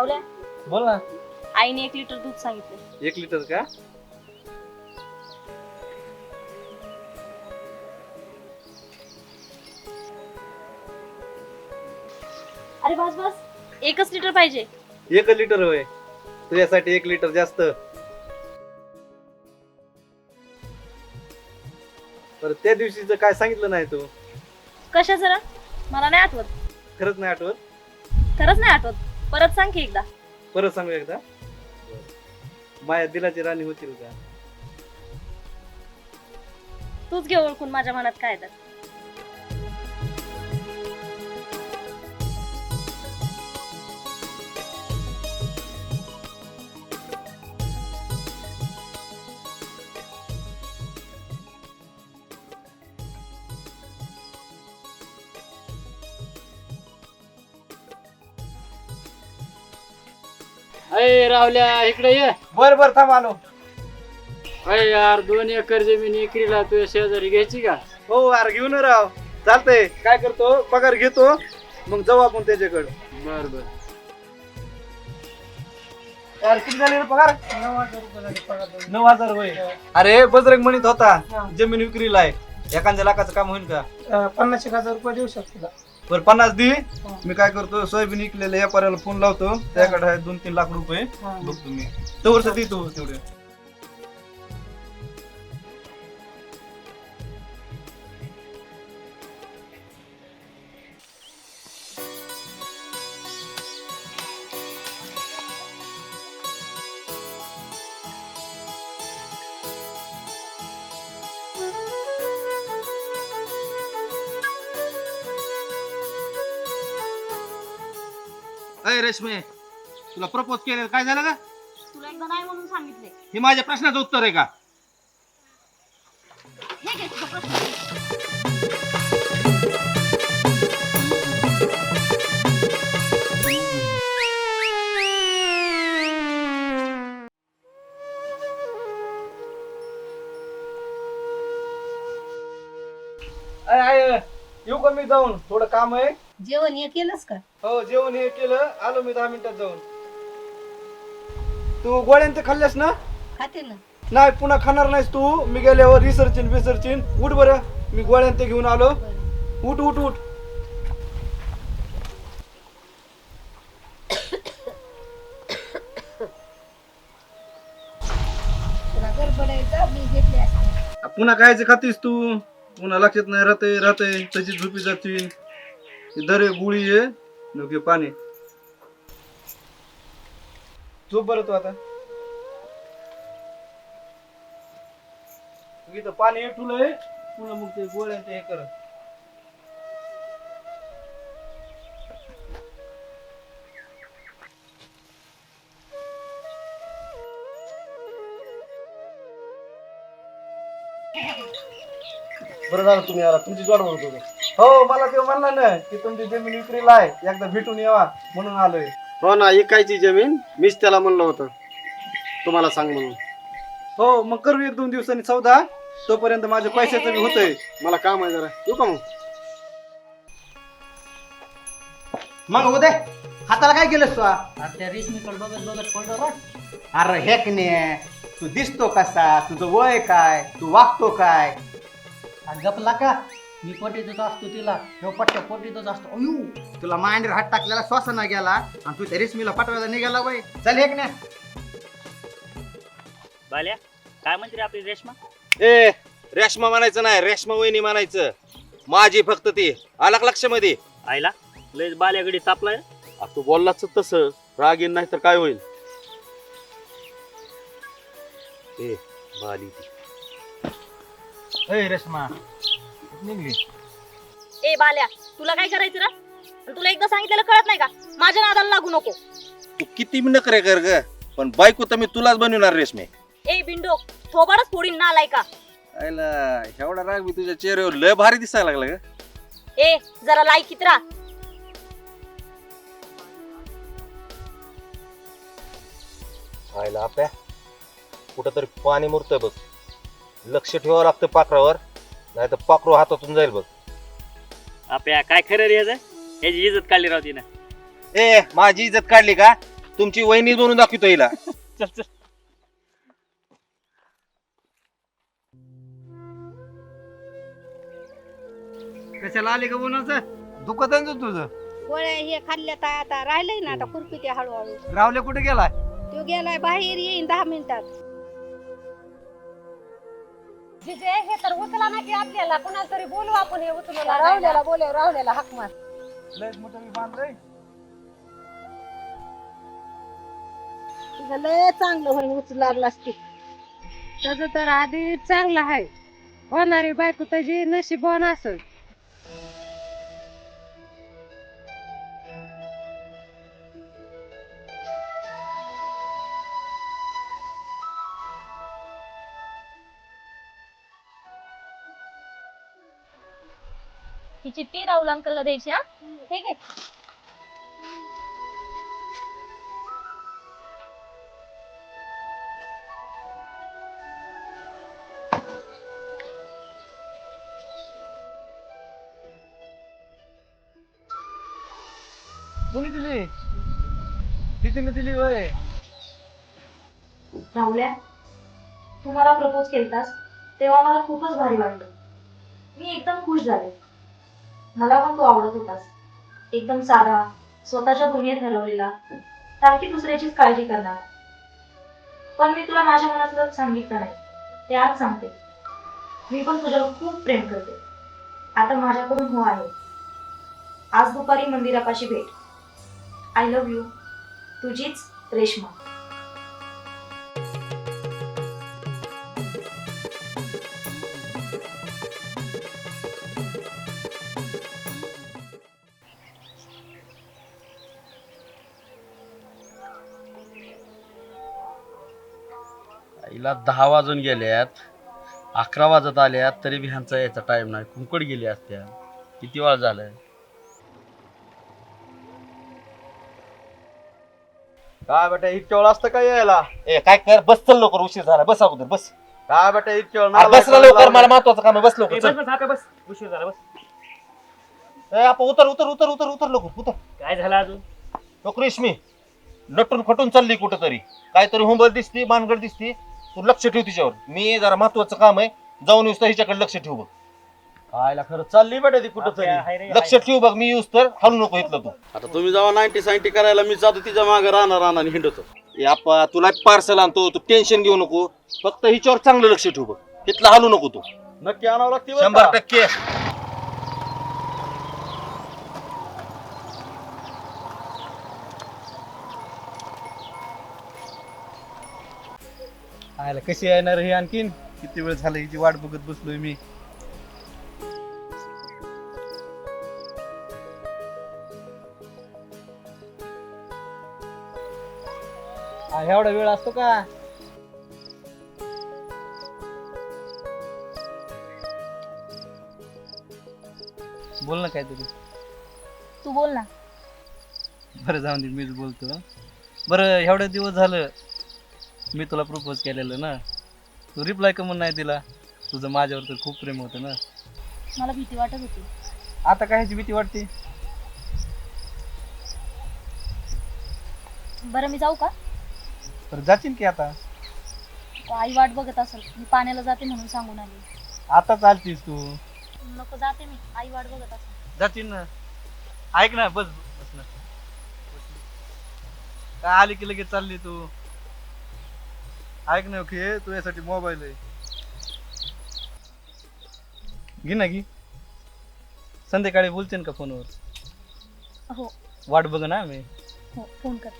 बोल ना. आईने एक लिटर दूध सांगितलं. एक लिटर का? अरे बस बस. एकच लिटर पाहिजे. एक लिटर होय. तुझ्यासाठी एक लिटर जास्त. बरं त्या दिवशीच काय सांगितलं नाही तू? कशा जरा मला नाही आठवत. खरंच नाही आठवत? खरंच नाही आठवत. परत सांग की एकदा. परत सांगू एकदा? माया दिलाची राणी होतील का? तूच घे ओळखून माझ्या मनात काय तर अय रावल्या इकडे ये. बर बर थांब आलो. अय यार दोन एकर जमीन इकरीला तुझ्या शेजारी घ्यायची का? हो यार घेऊन राव. चालतंय. काय करतो? पगार घेतो. मग जाऊ आपण त्याच्याकडे. बर बर. यार किती झाले रे पगार? नऊ हजार होय. अरे बजरंग म्हणत होता जमीन विक्रीला आहे. एखाद्या लाखाचं काम होईल का? पन्नास एक हजार रुपये देऊ शकतो बरं पन्नास दे. मी काय करतो सोयाबीन विकलेल्या व्यापाऱ्याला फोन लावतो. त्याकडे आहे दोन तीन लाख रुपये. बघतो मी. तोवर देतो तेवढे. अय रेशमे तुला प्रपोज केलं काय झालं का तुला एकदा नाही म्हणून सांगितले हे माझ्या प्रश्नाचं उत्तर आहे का? हे घे तुझा प्रश्न. अय, अय, येऊ का मी जाऊन? थोडं काम आहे. जेवण हे केलंस का? हो जेवण हे केलं. आलो मी दहा मिनिटात जाऊन. तू गोळ्यां ते खाल्ल्यास ना? खाते ना. नाही पुन्हा खाणार नाहीस तू. मी गेल्यावर रिसर्चिन बिसर्चिन उठ बरं. मी गोळ्यां ते घेऊन आलो. उठ उठ उठ. तुला गडबड आहे का मी घेतले असते. पुन्हा कायचे खातीस तू? पुन्हा लक्षात नाही राहते राहते तशी झोपी जाते दरे गुळी आहे नको पाणी झोप बरं तू आता इथं पाणी ठुलंय पुन्हा मग ते गोळ्या ते हे करत बरं झालं तुम्ही आला तुमची जोड म्हणत होतो. हो मला ते म्हणला ना की तुमची जमीन विक्रीला आहे. एकदा भेटून यावा म्हणून आलोय. हो ना इकायची जमीन मीच त्याला म्हणलं होतं. तुम्हाला सांग म्हणून. हो मग करू एक दोन दिवसांनी चौदा तोपर्यंत माझ्या पैशाचं बी होतंय. मला काम आहे जरा. येऊ का मग? मग उदय हाताला काय केलंस तू? त्या रेशमीकडे बघत अरे हेकने तू दिसतो कसा? तुझं वय काय? तू वागतो काय? गपला का? मी पोटीतच असतो तिला. ह्यो पट्ट्या पोटीतच असतो. अयो तुला मांडीवर हात टाकलेला श्वासना गेला? आणि तू त्या रेशमीला पाठवायला निघाला बाई चल हेकने बाल्या काय म्हणते रे आपली रेशमा? ए रेशमा म्हणायचं नाही रेशमा वहिनी म्हणायचं. माझी फक्त ती. आलाक लक्षामध्ये? आईला लय बाल्यागडी तापलाय. आ, तू बोललाच तसं. राग येईन नाही तर काय होईल? ए बाली ती. अय रेशमा निघली? ए बाल्या तुला काय करायचं रे? आणि तुला एकदा सांगितलेलं कळत नाही का? माझ्या नादाला लागू नको. तू किती नखरे कर ग पण बायको तर मी तुलाच बनवणार रेशमे. ए बिंडो थोबाडच फोडीन नालाय का? आयला एवढा राग मी तुझ्या चेहऱ्यावर लय भारी दिसायला लागला ग. ए जरा लायकीत राहा. आयला आपल्या कुठं तरी पाणी मुरतंय बघ. लक्ष ठेवावं लागतं पाखरावर नाही तर पाखरू हातातून जाईल बघ. आपल्या काय खरं रे ह्याचं? ह्याची इज्जत काढली राव तिनं. ए माझी इज्जत काढली का? तुमची वहिनी बनवून दाखवतो हिला. चल चल. कशाला आले का बोनाचं दुखत आहे ना तुझं? गोळ्या हे खाल्ल्या तर आता राहिलंय ना आता खुरपी ते हळूहळू. रावले कुठे गेलाय? तो गेलाय बाहेर येईन दहा मिनिटात. हे तर उचला ना की आपल्याला. कुणाला तरी बोलू आपण हे उचलू राहुल्याला बोले राहुल्याला हाक मार. लयच मोठं मी बांधलंय. तुझं लय चांगलं होईल उचलार असते त्याचं तर आधी चांगलं आहे. होणारी बायको त्याची नशीबवान असेल. ही चिठ्ठी राहुल अंकलला द्यायची हा? ठीक आहे कोणी दिली? तिथे दिली होय? राहुल्या तू मला प्रपोज केलतास तेव्हा मला खूपच भारी वाटलं. मी एकदम खुश झाले. मला पण तू आवडत होतास. एकदम साधा स्वतःच्या दुनियेत घालवलेला. सारखी दुसऱ्याचीच काळजी करणार. पण मी तुला माझ्या मनातलं सांगितलं नाही. ते आज सांगते. मी पण तुझ्यावर खूप प्रेम करते. आता माझ्याकडून हो आहे. आज दुपारी मंदिरापाशी भेट. आय लव्ह यू तुझीच रेश्मा. हिला दहा वाजून गेल्यात अकरा वाजत आल्यात तरी बी ह्यांचा यायचा टाइम नाही. कुंकड गेली असत्या. किती वेळ झालाय? काय बेटा इतक्या वेळ असतं काय यायला? ए काय कर बस चल लवकर उशीर झाला. बस अगोदर बस. काय बेटा इतक्या वेळ अरे बस ना लवकर मला महत्वाचं काम आहे. बस लवकर बस चल उशीर झाला बस. ए, आपण उतर उतर उतर उतर उतर लवकर उतर. काय झालं अजून? लवकर रेशमी नटून फटून चालली कुठं तरी काहीतरी हुंबल दिसती मानगड दिसती. तू लक्ष ठेव तिच्यावर. मी जरा महत्वाचं काम आहे. जाऊन येऊस तर हिच्याकडे लक्ष ठेव बघ. खायला खरं चालली बेटा ती कुठं तरी. लक्ष. ठेव बघ मी येऊस तर हलू नको इथलं तू. आता तुम्ही जावा नाईन्टी सायन्टी करायला मी जातो तिच्यामागे राहणार राहणार आणि हिंडतो. तुला पार्सल आणतो तू टेन्शन घेऊ नको. फक्त हिच्यावर चांगलं लक्ष ठेव बघ. तिथलं हलू नको तू. नक्की आणावं लागते शंभर? टक्के. आयला कशी येणार ही आणखीन? किती वेळ झालं हिची वाट बघत बसलोय मी. आ, एवढा वेळ असतो का? बोल ना काहीतरी. तू बोल ना. बरं जाऊन दे मीच बोलतो. बरं एवढे दिवस झालं मी तुला प्रपोज केलेलं ना. तू रिप्लाय का म्हणून नाही दिला? तुझं माझ्यावर तर खूप प्रेम होतं ना. मला भीती वाटत होती. आता काय ह्याची भीती वाटते? बरं मी जाऊ का? तर जाशील की आता? आई वाट बघत असेल. मी पाण्याला जाते म्हणून सांगून आली. आता चालतीस तू. नको जाते मी. आई वाट बघत असेल. जाशील ना. ऐक ना बस बस ना. काय आली की लगेच चालली तू? ऐक ना ओके तू यासाठी मोबाईल आहे. घे ना घे. संध्याकाळी बोलते ना का फोनवर? हो. वाट बघ ना मी हो फोन कर.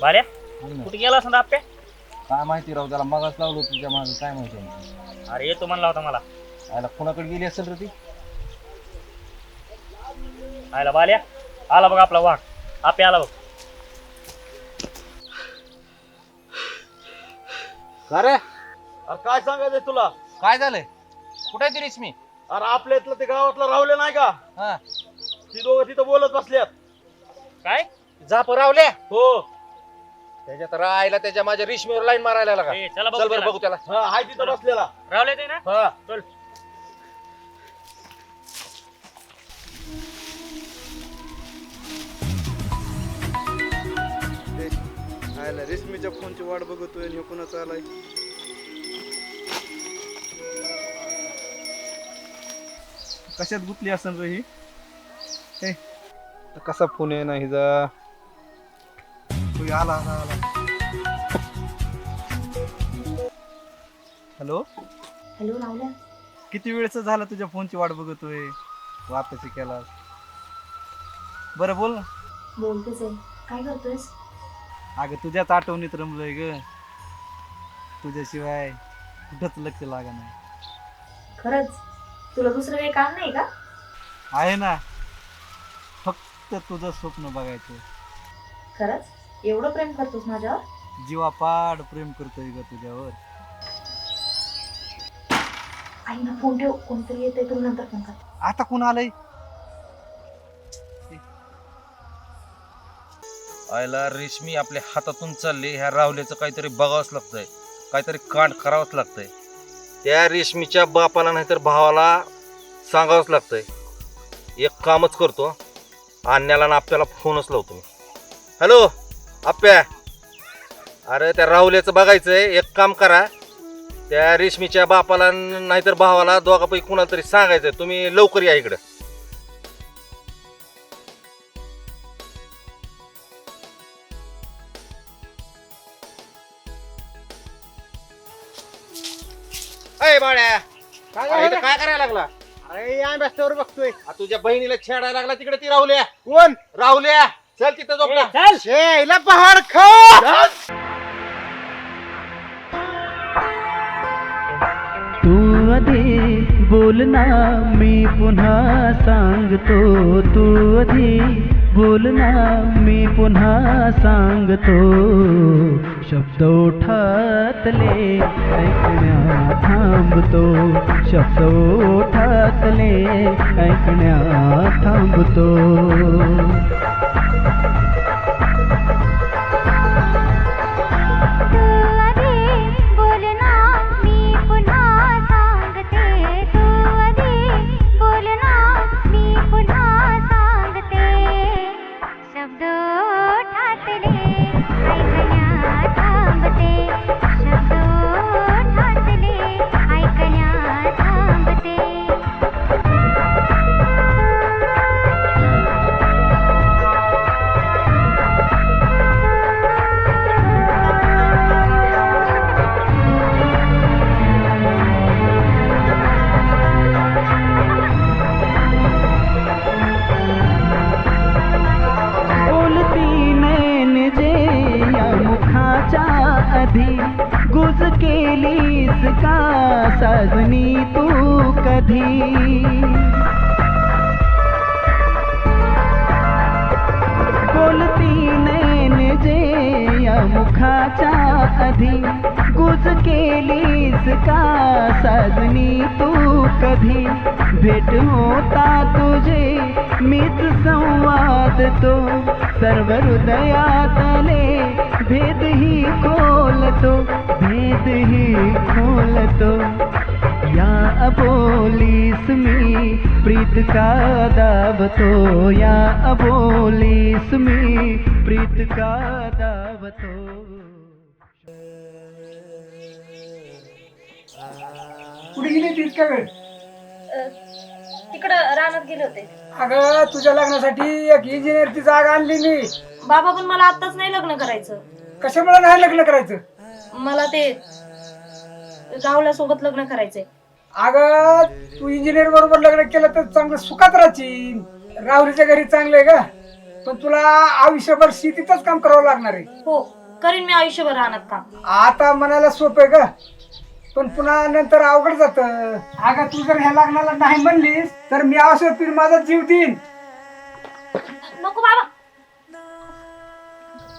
बाल्या कुठे गेला असं आप्या काय माहिती राहू त्याला मगाच लावलो तुझ्या मागं. काय माहिती अरे येतो म्हणला होता मला. आयला कोणाकडे गेली असेल रे ती? आयला बाल्या आला बघ आपला वाघ. आपे आला बघ. अरे अरे काय सांगायचंय तुला? काय झालंय? कुठे ती रेशमी? अरे आपल्या इथलं ते गावातलं राहुले नाही का? हा. ती दोघं तिथं बोलत बसल्यात. काय? झाप रावल्या हो. त्याच्यात राहायला त्याच्या माझ्या रेशमीवर लाईन मारायला लागा ए, चला बरं त्याला. बघू त्याला. हा हाय तिथं बसलेला. रावले ते ना? हा. चल. रेशमीच्या फोनची वाट बघतोय आणि कोणाचा आलाय? कशात गुतली असेल रे ही? हे, कसा फोन आहे ना हिचा होय, आला आला आला. हॅलो? हॅलो किती वेळच झालं तुझ्या फोनची वाट बघतोय? तू आताशी केला बरं बोल ना. बोलतेच आहे. काय करतोयस? अगं तुझ्याच आठवणीत रमलोय ग. तुझ्याशिवाय कुठंच लक्ष लागा नाही. खरंच? तुला दुसरं काही काम नाही का? आहे ना. फक्त तुझं स्वप्न बघायचं. खरंच? एवढं प्रेम करतोस माझ्यावर? जीवापाड प्रेम करतोय ग तुझ्यावर. आई ना फोन ठेव कोणतरी येते तुला नंतर फोन कर. आता कोण आलंय? आयला रेशमी आपल्या हातातून चालली ह्या रावल्याचं काहीतरी बघावंच लागतंय. काहीतरी कांड करावंच लागतंय. त्या रेशमीच्या बापाला नाहीतर भावाला सांगावंच लागतंय. एक कामच करतो आणण्याला ना आपल्याला फोनच लावतो मी. हॅलो आप्या. अरे त्या राहुल्याचं बघायचंय. एक काम करा. त्या रेशमीच्या बापाला नाहीतर भावाला दोघापैकी कुणाला तरी सांगायचंय. तुम्ही लवकर या इकडं. अय बाळ्या. काय अरे इथं झालं? काय करायला लागला? अरे अभ्यासावर बघतोय. आ, तुझ्या बहिणीला छेडायला लागला तिकडे ती राहुल्या. कोण? राहुल्या. चल तिथं झोपला चल. शेला पहाड खा तू आधी बोलना मी पुन्हा सांगतो. तू आधी बोलना मी पुन्हा सांगतो. शब्द ओठातले ऐकण्या थांबतो. शब्द ओठातले ऐकण्या थांबतो. thank you मुखाच्या आधी गुज केलीस का साजनी तू कधी भेट होता तुझे मीच संवाद तो। सर्व हृदयातले भेद ही खोलतो भेद ही खोलतो या अबोलीस मी, प्रीत का दाबतो या अबोलीस मी, प्रीत का कुठे गेली ती इतक्या वेळ? तिकडं रानात गेले होते. अगं तुझ्या लग्नासाठी एक इंजिनियरची जागा आणली मी. बाबा पण मला आताच नाही लग्न करायचं. कशामुळे नाही लग्न करायचं? मला ते राहुल्या सोबत लग्न करायचंय. अगं तू इंजिनियर बरोबर लग्न केलं तर चांगलं सुखात राहशील. राहुलीच्या घरी चांगलं आहे का पण तुला आयुष्यभर शेतीतच काम करावं लागणार आहे. हो करीन मी आयुष्यभर रानात काम. आता मनाला सोपं आहे का पण पुन्हा नंतर अवघड जात. अगं तू जर ह्या लग्नाला नाही म्हणलीस तर मी आवश्यक माझा जीव देईन. नको बाबा.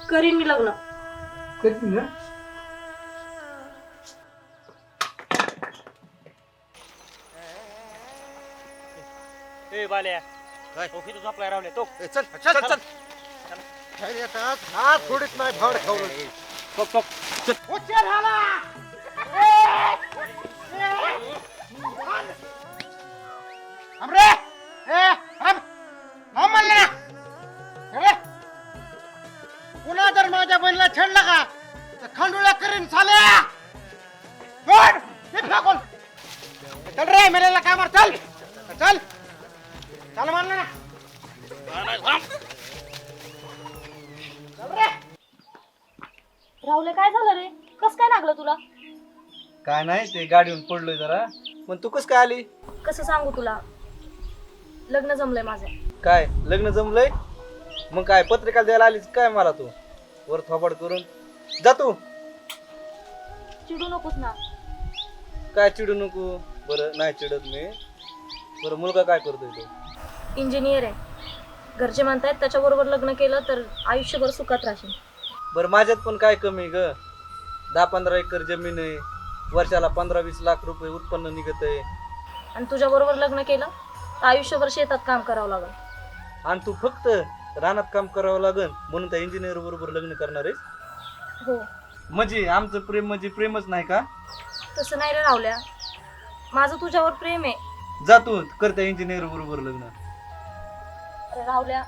करीन मी लग्न. करतील ना? ए बाल्या. काय? तो किती झोपलाय रावले तो. ए, चल चल चल बाहेर येतात हा थोडीच नाही फाड खाऊ उच्चार झाला. अमरे! ए अम थांब म्हणलं ना? अरे! पुन्हा जर माझ्या बहिणीला छेडला का तर खंडुळ्या करीन चाले सोड हे फेकून चल रे मेलेला काय मार चल! चल! चल म्हणलं ना? चल रे राहुले काय झालं रे? कस काय लागलं तुला? काय नाही ते गाडीहून पडलोय जरा. पण तू कस काय आली? कसं सांगू तुला? लग्न जमलंय माझं. काय लग्न जमलंय? मग काय पत्रिका द्यायला आलीस काय मला तू? वर थोबाड करून. जा तू. चिडू नकोस ना. काय चिडू नको? बरं नाही चिडत मी. बरं मुलगा काय करतोय तो? इंजिनियर आहे. घरचे म्हणतायत त्याच्याबरोबर लग्न केलं तर आयुष्यभर सुखात राहशील. बरं माझ्यात पण काय कमी ग? दहा पंधरा एकर जमीन आहे. वर्षाला पंधरा वीस लाख रुपये उत्पन्न निघत आहे. आणि तुझ्याबरोबर लग्न केलं तर आयुष्यभर शेतात काम करावं लागेल. आणि तू फक्त रानात काम करावं लागन म्हणून त्या इंजिनियर बरोबर लग्न करणार आहेस? हो. म्हणजे आमचं प्रेम म्हणजे प्रेमच नाही का? तसं नाही रे रावल्या. माझं तुझ्यावर प्रेम आहे. जा तू कर त्या इंजिनियर बरोबर लग्न. अरे रावल्या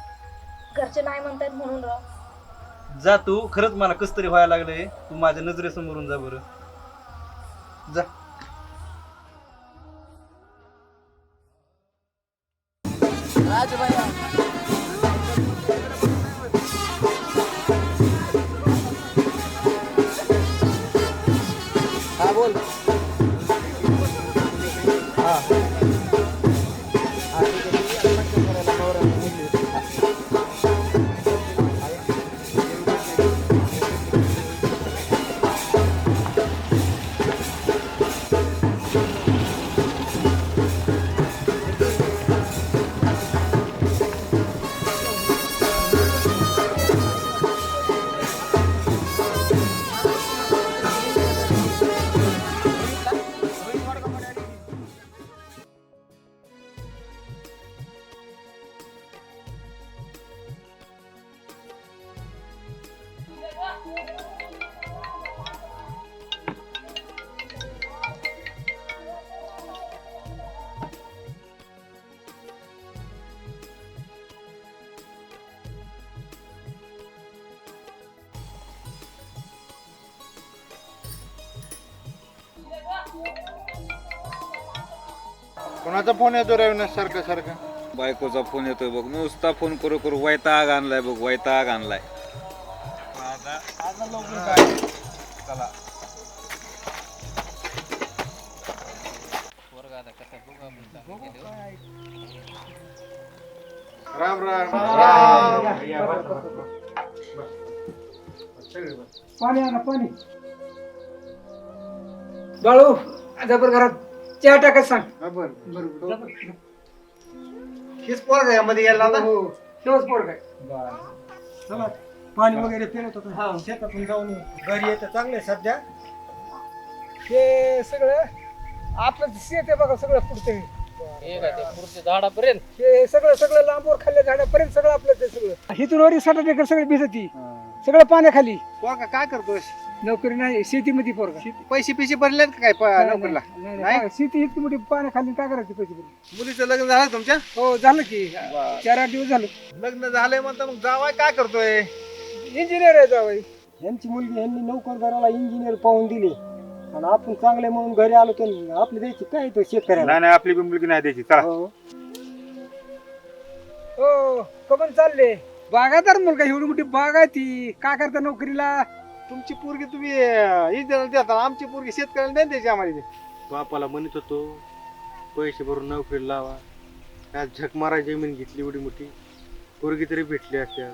घरचे नाही म्हणतायत म्हणून राव जा तू खरंच मला कस तरी व्हायला लागलंय. तू माझ्या नजरेसमोरून जा बरं. जा. भाई कोणाचा फोन येतो रविना सारखं सारखं. बायकोचा फोन येतोय बघ. नुसता फोन करू करू वैताग आणलाय बघ वैताग आणलाय. राम राम. राम. पाणी आणा पाणी. बाळू आता बरं घरात. चहा टाकायचं सांग. बरं हीच पोरमध्ये यायला लावला? हो तेव्हाच पोर काय चला पाणी वगैरे फिरत होतं. शेतातून जाऊन घरी येतं चांगलं आहे सध्या. हे सगळं आपलं शेत आहे बघा सगळं पुढचं झाडापर्यंत? हे सगळं सगळं लांबवर खाल्ल्या झाडापर्यंत सगळं आपलं ते सगळं. हिथून वरी साठ एकर सगळं भिजती. सगळं पाण्याखाली. पोरगा काय करतोय? नोकरी नाही शेतीमध्ये पोरगा. पैसे पिसे भरलेत का काय प- नोकरीला? नाही, नाही? नाही, शेती इतकी मोठी पाण्याखाली काय करायचे पैसे भरून? मुलीचं लग्न झालं तुमच्या? हो झालं की. चार आठ दिवस झालं. लग्न झालंय म्हणता मग जावाय काय करतोय? इंजिनियर आहे जावई. यांची मुलगी यांनी नोकरदाराला इंजिनियर पाहून दिली. आणि आपण चांगले म्हणून घरी आलो तर आपली द्यायची काय तो शेतकऱ्याला? नाही नाही आपली बी मुलगी नाही द्यायची. चला. हो. हो कमन चालले. बागादार मुलगा एवढी मोठी बाग आहे ती. काय करता नोकरीला? तुमची पोरगी तुम्ही इंजिनियर देता आमची पोरगी शेतकऱ्याला नाही द्यायची आम्हाला इथे. बापाला म्हणत होतो पैसे भरून नोकरीला लावा. आज झक मारा जमीन घेतली एवढी मोठी. पोरगी तरी भेटली असत्या.